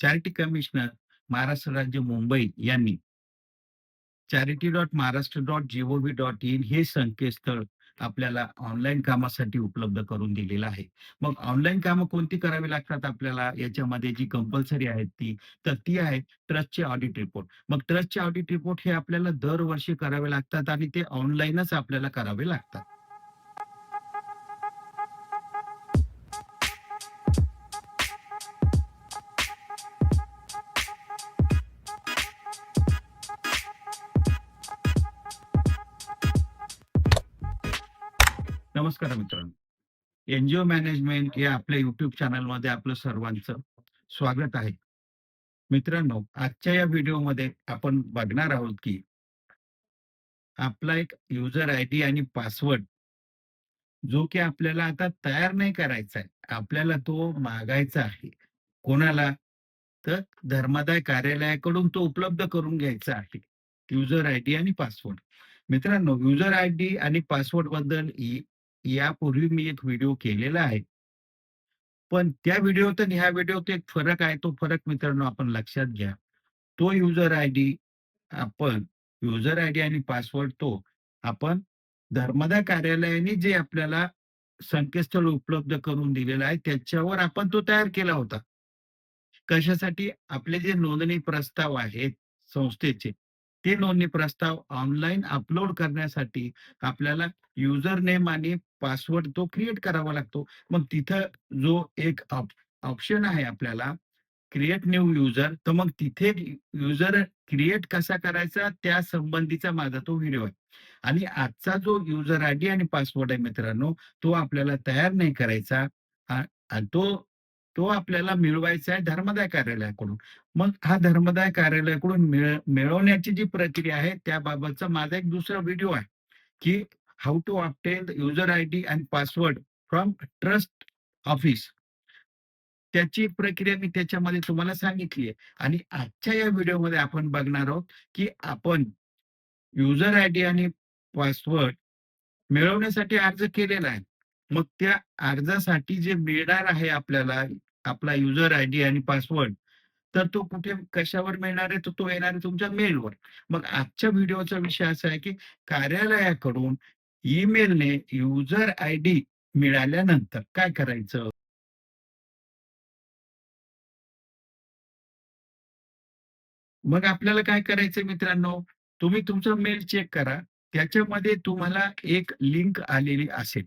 Charity commissioner Maharashtra राज्य मुंबई यांनी charity dot Maharashtra dot gov dot in हे संकेतस्थळ आपल्याला ऑनलाईन कामासाठी उपलब्ध करून दिलेलं आहे. मग ऑनलाईन कामं कोणती करावी लागतात आपल्याला याच्यामध्ये जी कंपल्सरी आहेत ती, तर ती आहे ट्रस्टचे ऑडिट रिपोर्ट. मग ट्रस्टचे ऑडिट रिपोर्ट हे आपल्याला दरवर्षी करावे लागतात आणि ते ऑनलाईनच आपल्याला करावे लागतात. नमस्कार मित्रांनो. एनजीओ मॅनेजमेंट या आपल्या युट्यूब चॅनलमध्ये आपलं सर्वांचं स्वागत आहे. मित्रांनो, आजच्या या व्हिडिओमध्ये आपण बघणार आहोत की आपला एक युजर आयडी आणि पासवर्ड जो की आपल्याला आता तयार नाही करायचा आहे. आपल्याला तो मागायचा आहे. कोणाला? तर धर्मादाय कार्यालयाकडून तो उपलब्ध करून घ्यायचा आहे. युजर आयडी आणि पासवर्ड. मित्रांनो, युजर आय डी आणि पासवर्डबद्दल यापूर्वी मी एक व्हिडिओ केलेला आहे. पण त्या व्हिडिओत आणि ह्या व्हिडिओत एक फरक आहे. तो फरक मित्रांनो आपण लक्षात घ्या. तो युजर आयडी आपण युजर आयडी आणि पासवर्ड तो आपण धर्मदा कार्यालयाने जे आपल्याला संकेतस्थळ उपलब्ध करून दिलेलं आहे, त्याच्यावर आपण तो तयार केला होता. कशासाठी? आपले जे नोंदणी प्रस्ताव आहेत संस्थेचे, ते नोंदणी प्रस्ताव ऑनलाईन अपलोड करण्यासाठी आपल्याला युजर नेम आणि पासवर्ड तो क्रिएट करावा लागतो. मग तिथं जो एक ऑप्शन आहे आपल्याला क्रिएट न्यू युजर, तर मग तिथे युजर क्रिएट कसा करायचा त्या संबंधीचा माझा तो व्हिडिओ आहे. आणि आजचा जो युजर आयडी आणि पासवर्ड आहे मित्रांनो, तो आपल्याला तयार नाही करायचा. तो तो आपल्याला मिळवायचा आहे धर्मदाय कार्यालयाकडून. मग हा धर्मदाय कार्यालयाकडून मिळ मिळवण्याची जी प्रक्रिया आहे त्याबाबतचा माझा एक दुसरा व्हिडिओ आहे, की how to obtain user ID and password from trust office. त्याची प्रक्रिया मी त्याच्यामध्ये तुम्हाला सांगितली आहे. आणि आजच्या या व्हिडिओमध्ये आपण बघणार आहोत, की आपण युजर आयडी आणि पासवर्ड मिळवण्यासाठी अर्ज केलेला आहे. मग त्या अर्जासाठी जे मिळणार आहे आपल्याला आपला युजर आयडी आणि पासवर्ड, तर तो कुठे कशावर मिळणार आहे? तर तो येणार आहे तुमच्या मेलवर. मग आजच्या व्हिडिओचा विषय असा आहे, की कार्यालयाकडून ईमेलने युजर आयडी मिळाल्यानंतर काय करायचं? मग आपल्याला काय करायचं मित्रांनो, तुम्ही तुमचा मेल चेक करा. त्याच्यामध्ये तुम्हाला एक लिंक आलेली असेल.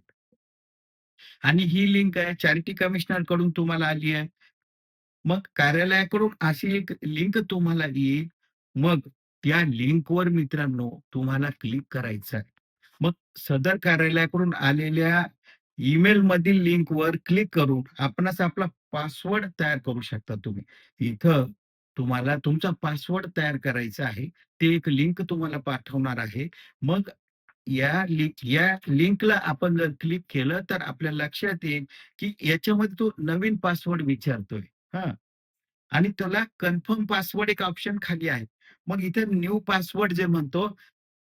आणि ही लिंक आहे चॅरिटी कमिशनरकडून तुम्हाला आली आहे. मग कार्यालयाकडून अशी एक लिंक तुम्हाला येईल. मग त्या लिंकवर मित्रांनो तुम्हाला क्लिक करायचं आहे. मग सदर कार्यालयाकडून आलेल्या ईमेल मधील लिंक लिंकवर क्लिक करून आपणास आपला पासवर्ड तयार करू शकता तुम्ही. इथं तुम्हाला तुमचा पासवर्ड तयार करायचा आहे. ते एक लिंक तुम्हाला पाठवणार आहे. मग या लिंक या लिंकला आपण जर क्लिक केलं तर आपल्या लक्षात येईल, की याच्यामध्ये तो नवीन पासवर्ड विचारतोय. हा आणि त्याला कन्फर्म पासवर्ड एक ऑप्शन खाली आहे. मग इथे न्यू पासवर्ड जे म्हणतो,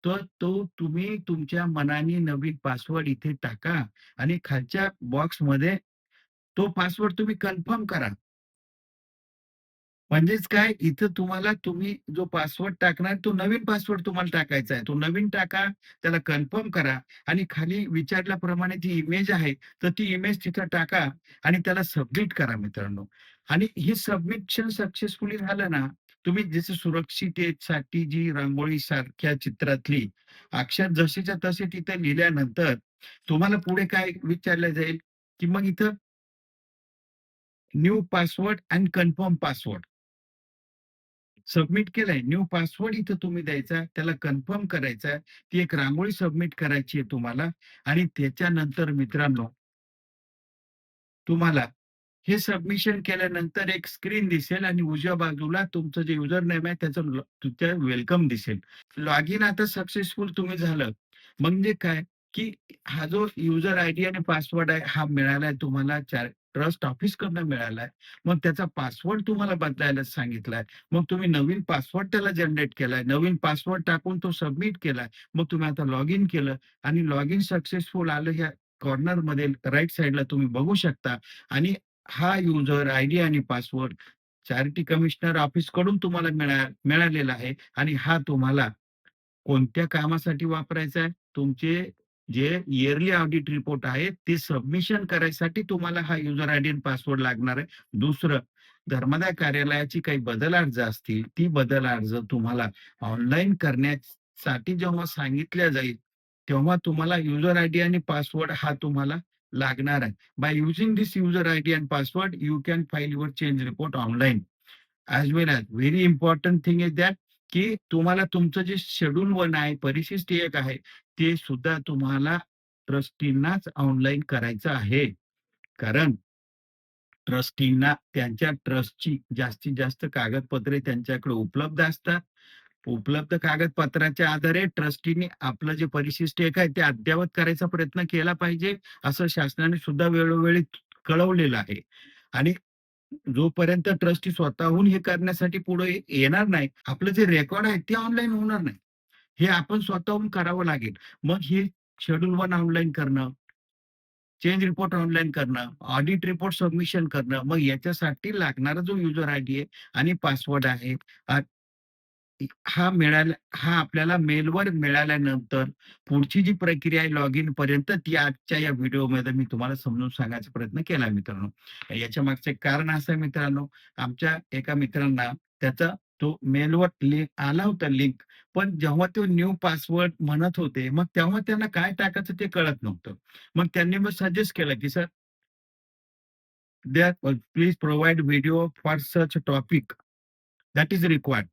तर तो तुम्ही तुमच्या मनाने नवीन पासवर्ड इथे टाका आणि खालच्या बॉक्समध्ये तो पासवर्ड तुम्ही कन्फर्म करा. म्हणजेच काय, इथं तुम्हाला तुम्ही जो पासवर्ड टाकणार तो नवीन पासवर्ड तुम्हाला टाकायचा आहे. तो नवीन टाका, त्याला कन्फर्म करा आणि खाली विचारल्याप्रमाणे जी इमेज आहे, तर ती इमेज तिथं टाका आणि त्याला सबमिट करा मित्रांनो. आणि हे सबमिशन सक्सेसफुली झालं ना, तुम्ही जसं सुरक्षिततेसाठी जी रांगोळी सारख्या चित्रातली अक्षर जसेच्या तसे तिथे लिहिल्यानंतर तुम्हाला पुढे काय विचारलं जाईल, की मग इथं new password and confirm password. Submit केलंय. न्यू पासवर्ड इथं तुम्ही द्यायचा, त्याला कन्फर्म करायचा ती एक रांगोळी सबमिट करायची आहे तुम्हाला आणि त्याच्यानंतर मित्रांनो तुम्हाला हे सबमिशन केल्यानंतर एक स्क्रीन दिसेल आणि उजव्या बाजूला तुमचं जे युजर नेम आहे त्याचं तुमच्या वेलकम दिसेल. लॉग इन आता सक्सेसफुल तुम्ही झालं. म्हणजे काय, की हा जो युजर आयडी आणि पासवर्ड आहे हा मिळालाय तुम्हाला चार ट्रस्ट ऑफिसकडनं मिळालाय. मग त्याचा पासवर्ड तुम्हाला बदलायला सांगितलाय. मग तुम्ही नवीन पासवर्ड त्याला जनरेट केलाय. नवीन पासवर्ड टाकून तो सबमिट केलाय. मग तुम्ही आता लॉग इन केलं आणि लॉग इन सक्सेसफुल आलं ह्या कॉर्नरमध्ये राईट साईडला तुम्ही बघू शकता आणि हा युजर आयडी आणि पासवर्ड चॅरिटी कमिशनर ऑफिसकडून तुम्हाला मिळा मिळालेला आहे आणि हा तुम्हाला कोणत्या कामासाठी वापरायचा आहे? तुमचे जे इयरली ऑडिट रिपोर्ट आहे, ते सबमिशन करायसाठी तुम्हाला हा युजर आयडी आणि पासवर्ड लागणार आहे. दुसरं, धर्मदाय कार्यालयाची काही बदल अर्ज असतील, ती बदल अर्ज तुम्हाला ऑनलाईन करण्यासाठी जेव्हा सांगितल्या जाईल, तेव्हा तुम्हाला युजर आयडी आणि पासवर्ड हा तुम्हाला लागणार आहे. By using this user ID and password, you can file your change report online. As well as very important thing is that की तुम्हाला तुमचं जे शेड्यूल वन आहे, परिशिष्ट एक आहे, ते सुद्धा तुम्हाला ट्रस्टींनाच ऑनलाईन करायचं आहे. कारण ट्रस्टींना त्यांच्या ट्रस्टची जास्तीत जास्त कागदपत्रे त्यांच्याकडे उपलब्ध असतात. उपलब्ध कागदपत्राच्या आधारे ट्रस्टीने आपलं जे परिशिष्ट एक आहे, ते अद्ययावत करायचा प्रयत्न केला पाहिजे, असं शासनाने सुद्धा वेळोवेळी कळवलेलं आहे. आणि जोपर्यंत ट्रस्टी स्वतःहून हे करण्यासाठी पुढे येणार नाही, आपलं जे रेकॉर्ड आहे ते ऑनलाईन होणार नाही. हे आपण स्वतःहून करावं लागेल. मग हे शेड्यूल वन ऑनलाईन करणं, चेंज रिपोर्ट ऑनलाईन करणं, ऑडिट रिपोर्ट सबमिशन करणं, मग याच्यासाठी लागणारा जो युजर आयडी आहे आणि पासवर्ड आहे, हा मिळाला हा आपल्याला मेलवर मिळाल्यानंतर पुढची जी प्रक्रिया आहे लॉग इन पर्यंत ती आजच्या या व्हिडिओमध्ये मी तुम्हाला समजून सांगायचा प्रयत्न केला मित्रांनो. याच्या मागचं एक कारण असं आहे मित्रांनो, आमच्या एका मित्रांना त्याचा तो मेलवर लिंक आला होता लिंक, पण जेव्हा तो न्यू पासवर्ड म्हणत होते, मग तेव्हा त्यांना काय टाकायचं ते कळत नव्हतं. मग त्यांनी मग सजेस्ट केलं, की sir "there please provide video for such topic that is required."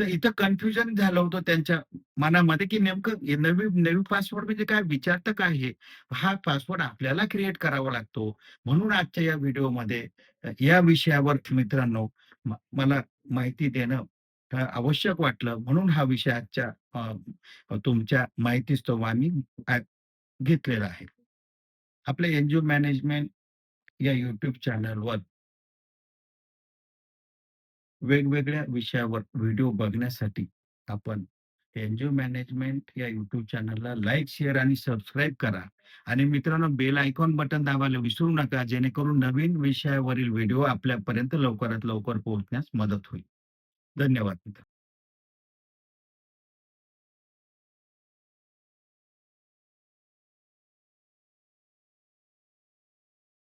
तर इथं कन्फ्युजन झालं होतं त्यांच्या मनामध्ये, की नेमकं नवी नवी पासवर्ड म्हणजे काय? विचारतं काय हे? हा पासवर्ड आपल्याला क्रिएट करावा लागतो. म्हणून आजच्या या व्हिडिओमध्ये या विषयावर मित्रांनो मला माहिती देणं आवश्यक वाटलं. म्हणून हा विषय आजच्या तुमच्या माहितीस्तव आम्ही घेतलेला आहे. आपल्या एनजीओ मॅनेजमेंट या युट्यूब चॅनलवर वेगवेगळ्या विषयावर व्हिडिओ बघण्यासाठी आपण एन मॅनेजमेंट या युट्यूब चॅनलला लाईक, शेअर आणि सबस्क्राईब करा. आणि मित्रांनो बेल आयकॉन बटन दाबायला विसरू नका, जेणेकरून नवीन विषयावरील व्हिडिओ आपल्यापर्यंत लवकरात लवकर पोहोचण्यास मदत होईल. धन्यवाद मित्र